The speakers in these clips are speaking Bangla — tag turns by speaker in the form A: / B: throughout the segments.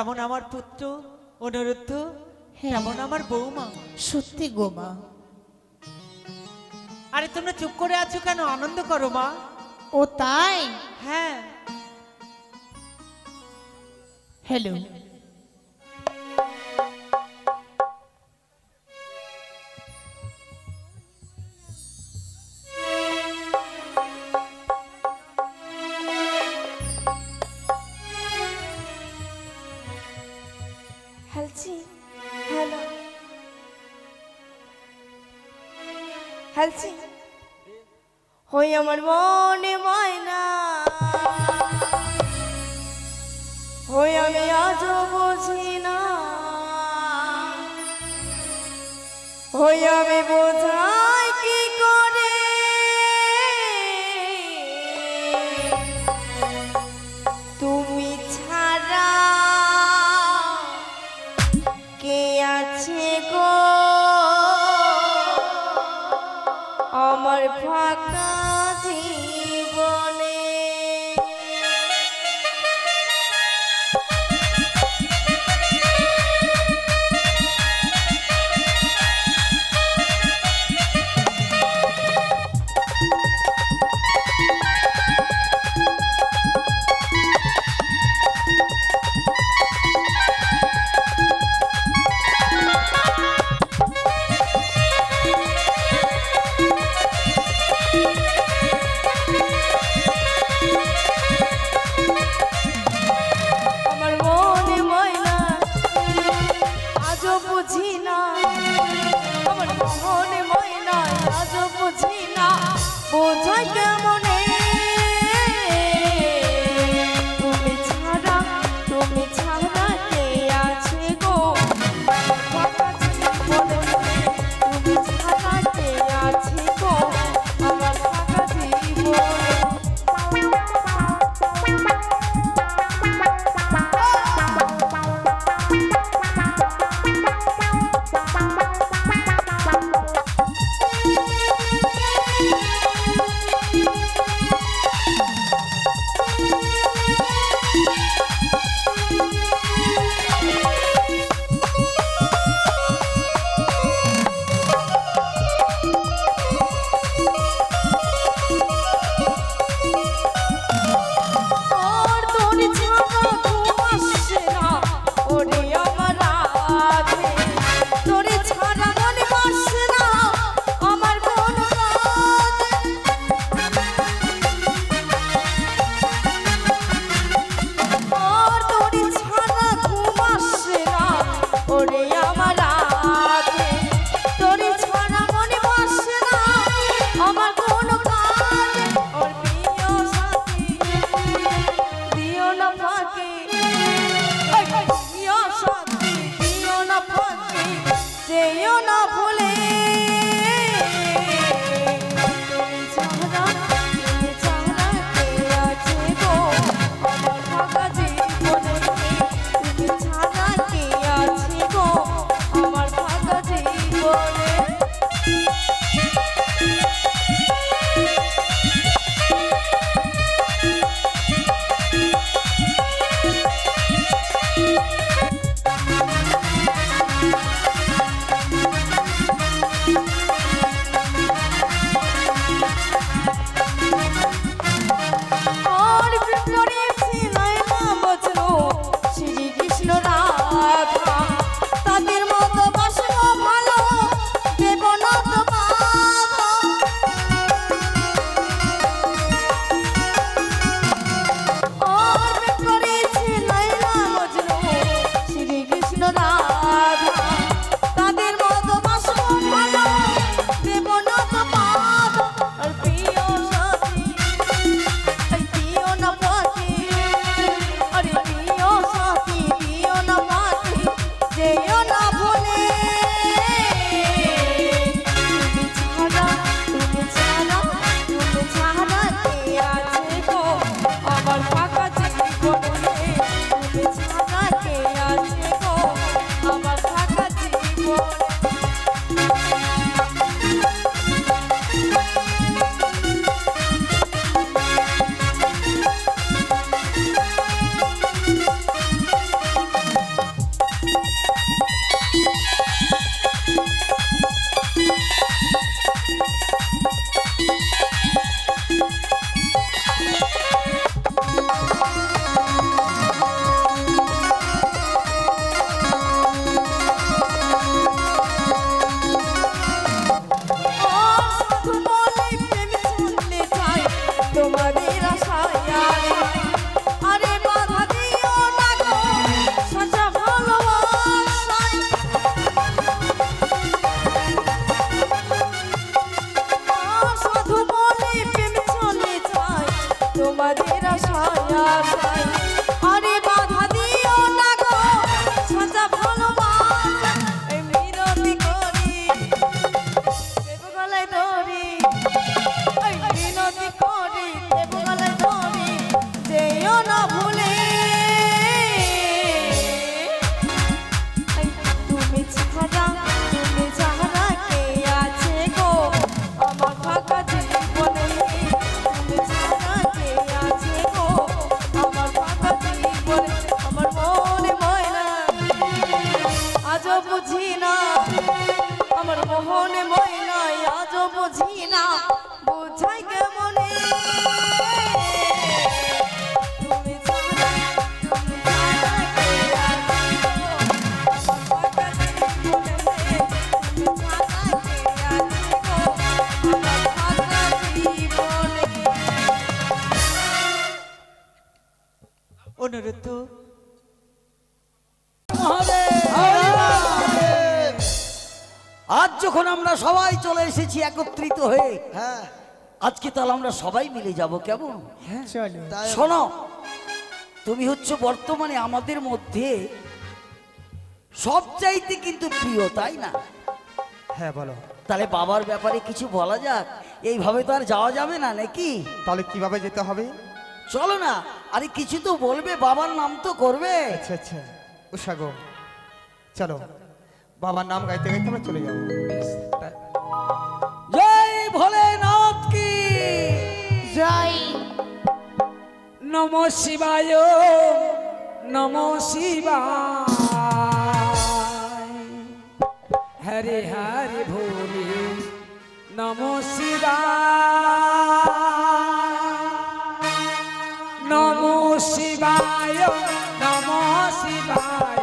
A: যেমন আমার পুত্র? অনুরুদ্ধ। তেমন আমার বৌমা?
B: সত্যি গোমা
A: আরে তোমরা চুপ করে আছো কেন? আনন্দ করো মা।
B: ও তাই?
A: হ্যাঁ।
B: হ্যালো
C: আমার মনে ময়না। হই আমি আজ বুঝি না। হই আমি বোঝাই
D: একত্রিত হয়ে
E: হ্যাঁ।
D: আজকে তাহলে আমরা সবাই মিলে যাব কেমন?
B: চলো।
D: শোনো তুমি হচ্ছে বর্তমানে আমাদের মধ্যে সবচাইতে কিন্তু প্রিয় তাই না?
E: হ্যাঁ বলো।
D: তাহলে বাবার ব্যাপারে কিছু বলা যাক? এইভাবে তো আর যাওয়া যাবে না নাকি?
E: তাহলে কীভাবে যেতে হবে?
D: চলো না আরে কিছু তো বলবে বাবার নাম তো করবে।
E: আচ্ছা আচ্ছা। উষাগো চলো। বাবার নাম গাইতে গাইতে আমরা চলে যাব।
D: ভোলেনাথ কি
B: জয়।
F: নম শিবায় নম শিবায়। হরে হরে ভোলে নম শিবায়। নম শিবায় নম শিবায়।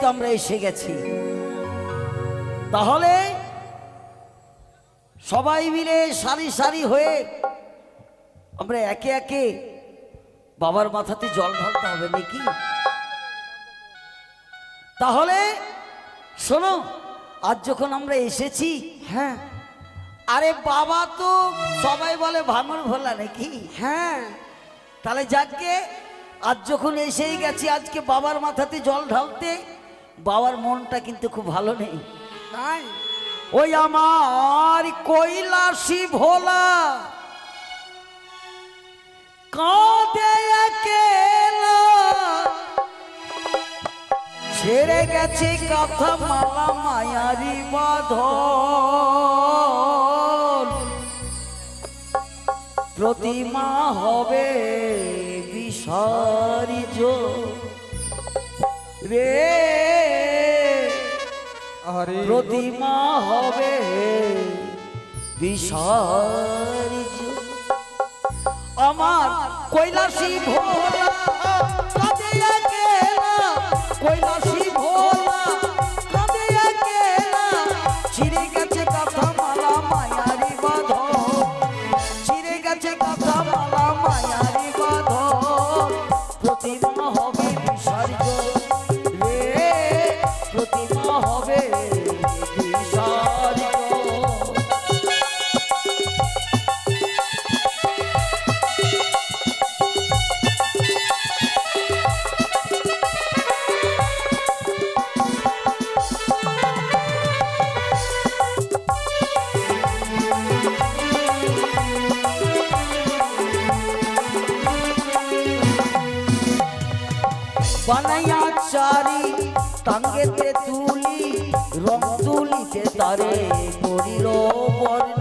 D: তো আমরা এসে গেছি। তাহলে সবাই মিলে সারি সারি হয়ে আমরা একে একে বাবার মাথাতে জল ঢালতে হবে নাকি? তাহলে শোনো আজ যখন আমরা এসেছি
F: হ্যাঁ।
D: আরে বাবা তো সবাই বলে ভাঙর ভোলা নাকি?
F: হ্যাঁ।
D: তাহলে যাকে আজ যখন এসেই গেছি আজকে বাবার মাথাতে জল ঢালতে বাবার মনটা কিন্তু খুব ভালো নেই।
F: তাই?
D: ওই আমার কৈলাসী ভোলা কাঁদে ছেড়ে গেছে কথা মালা মায়ারি বাঁধন। প্রতিমা হবে বিসারিজ রে প্রতিমা হবে বিসারিজ আমার কৈলাসী ভোলা টাঙ্গেতে তুলি রং তুলিতে তারে করিল বর্ণ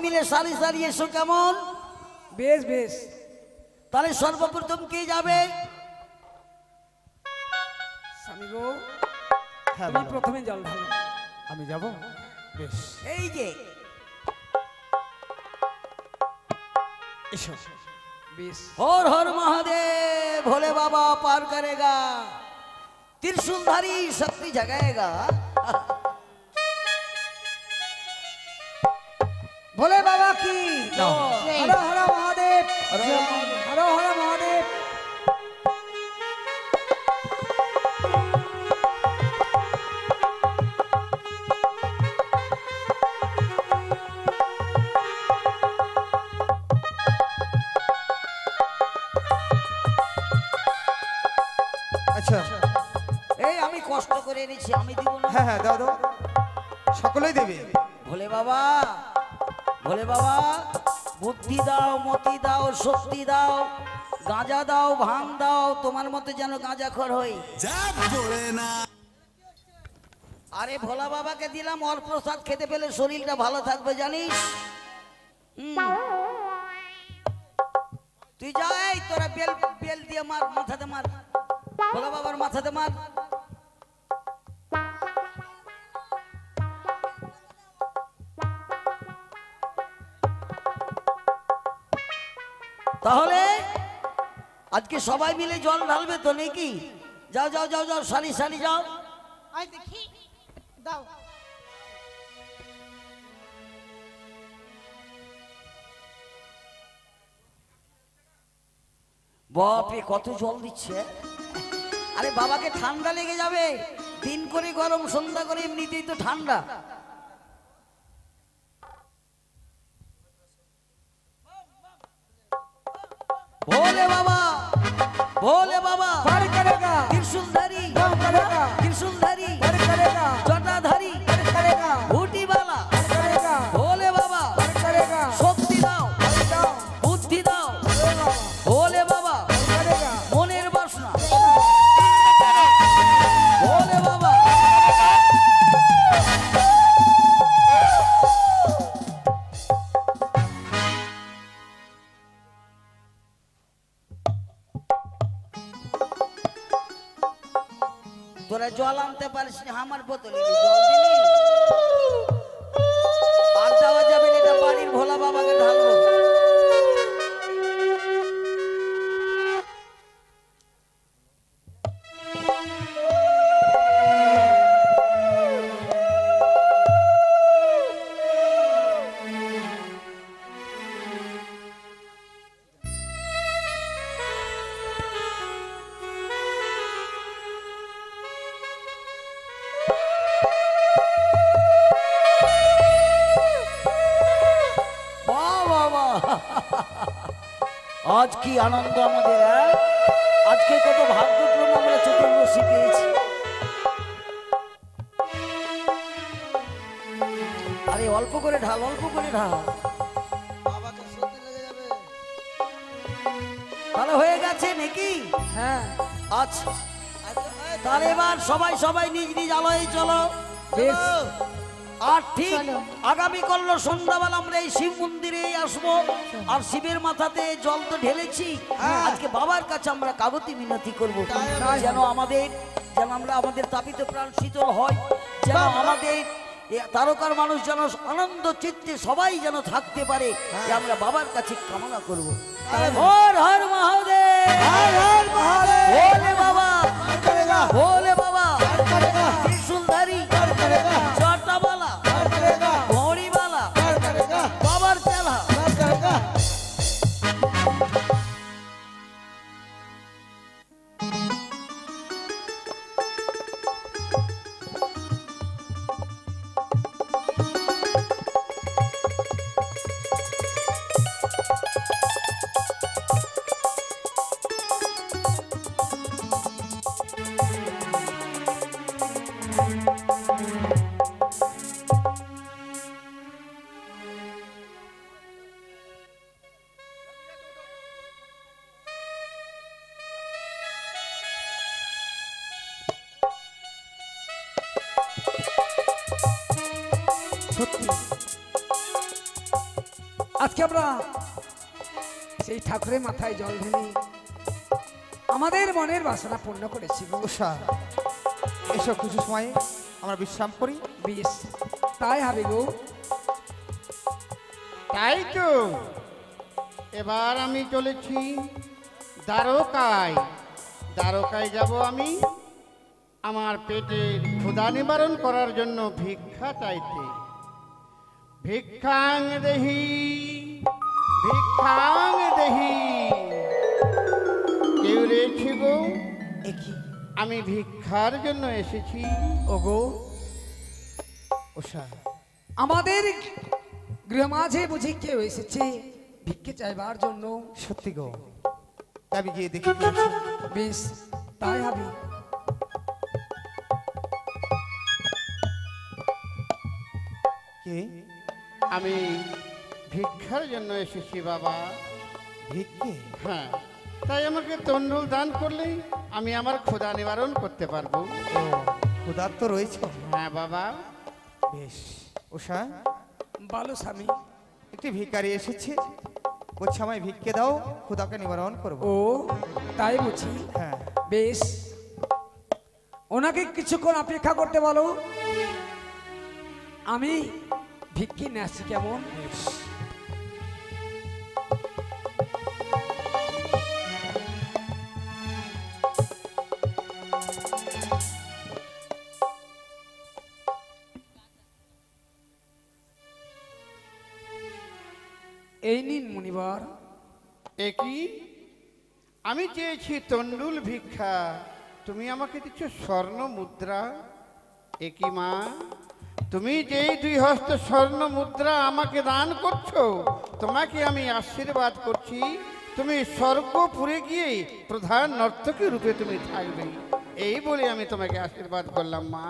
D: মিলে সারি সারি এসো কেমন
F: বেশ বেশ
D: তাহলে সর্বপ্রথম কে যাবে
F: স্বামী গো
E: হ্যাঁ
F: তুমি
E: বলো।
F: প্রথমে জল ঢালো
E: আমি যাব বেশ
D: এই যে
E: এসো
F: বেশ
D: হর হর মহাদেব ভোলে বাবা पार करेगा त्रिशूलधारी शक्ति जगाएगा
F: ভোলে বাবা কি। হর হর মহাদেব।
D: হর হর মহাদেব।
F: হর হর মহাদেব।
E: আচ্ছা
D: এই আমি কষ্ট করে এনেছি আমি দিব না।
E: হ্যাঁ হ্যাঁ দাও দাও। সকলেই দেবে।
D: ভোলে বাবা ভোলে বাবা বুদ্ধি দাও মতি দাও শক্তি দাও গাঁজা দাও ভাঙ দাও তোমার মতো যেন গাঁজা খর হই আরে ভোলা বাবাকে দিলাম অর প্রসাদ খেতে পেলে শরীরটা ভালো থাকবে জানিস। তুই যাই তোরা বেল বেল দিয়ে মার মাথাতে মার। ভোলা বাবার মাথাতে মার। তাহলে আজকে সবাই মিলে জল ঢালবে তো নাকি? যাও যাও যাও যাও সারি সারি যাও।
B: দেখি। দাও।
D: বাপরে কত জল দিচ্ছে। আরে বাবাকে ঠান্ডা লেগে যাবে। দিন করে গরম সন্ধ্যা করে এমনিতেই তো ঠান্ডা। ভোলে বাবা ভোলে বাবা।
F: পার করেগা
D: ত্রিশুলধারী
F: পার করেগা
D: ত্রিশুলধারী।
F: धारी করেগা
D: জটাধারী জল আনতে পারিস আমার বোতলে জল দিলি? আরে অল্প করে ঢাল অল্প করে ঢাল। তাহলে হয়ে গেছে নাকি?
F: হ্যাঁ।
D: আচ্ছা। তাহলে এবার সবাই সবাই নিজ নিজ আলোয় চলো।
F: বেশ।
D: আর ঠিক। আগামী কল্ল সন্ধ্যাবেলা আমরা এই শিব মন্দিরে আসব। আর শিবের মাথাতে জল তো ঢেলেছি। আজকে বাবার কাছে আমরা কাগতি মিনতি করব। যেন আমাদের যেন আমরা আমাদের তাপিত প্রাণ শীতল হয়। যেন আমাদের তারকার মানুষ যেন আনন্দ চিত্তে সবাই যেন থাকতে পারে আমরা বাবার কাছে কামনা করব। হর হর মহাদেব হর হর মহাদেব। বাবা ভোলে
F: সত্যি। আজকে আমরা সেই ঠাকুরের মাথায় জল ঢেলে আমাদের মনের বাসনা পূর্ণ করেছি
E: উষা এসব কিছু সময় আমরা বিশ্রাম করি।
F: বেশ তাই হবে গো।
B: তাই তো। এবার আমি চলেছি দ্বারকায়।
G: দ্বারকায় যাব আমি আমার পেটের ক্ষুধা নিবারণ করার জন্য ভিক্ষা চাইতে। ভিক্ষাং দেহি ভিক্ষাং দেহি। কেউ রেছি গো আমি ভিক্ষার জন্য এসেছি।
E: ওগো। উষা
F: আমাদের গৃহ মাঝে বুঝি কেউ এসেছে ভিক্ষে চাইবার জন্য।
E: সত্যি গো। আমি গিয়ে দেখি।
F: বেশ তাই হবে।
E: কে?
G: আমি ভিক্ষার জন্য এসেছি বাবা।
E: ভিক্ষে?
G: হ্যাঁ। তাই আমাকে তন্ডুল দান করলেই আমি আমার ক্ষুধা নিবারণ করতে পারব।
E: ও ক্ষুধার তো রয়েছে।
G: হ্যাঁ বাবা।
E: বেশ। উষা?
F: বলো স্বামী।
E: একটি ভিখারি এসেছে। বলছে আমায় ভিক্ষে দাও ক্ষুধাকে নিবারণ করব।
F: ও তাই বুঝি
E: হ্যাঁ।
F: বেশ। ওনাকে কিছুক্ষণ অপেক্ষা করতে বলো। আমি ভিক্ষি আসছি কেমন? এই নিন মুনিবার।
G: একই আমি চেয়েছি তন্ডুল ভিক্ষা। তুমি আমাকে দিচ্ছ স্বর্ণ মুদ্রা। একই মা? তুমি যেই দুই হস্ত স্বর্ণ মুদ্রা আমাকে দান করছ, তোমাকে আমি আশীর্বাদ করছি। তুমি স্বর্গপুরে গিয়ে প্রধান নর্তকী রূপে তুমি থাকবে। এই বলে আমি তোমাকে আশীর্বাদ করলাম, মা।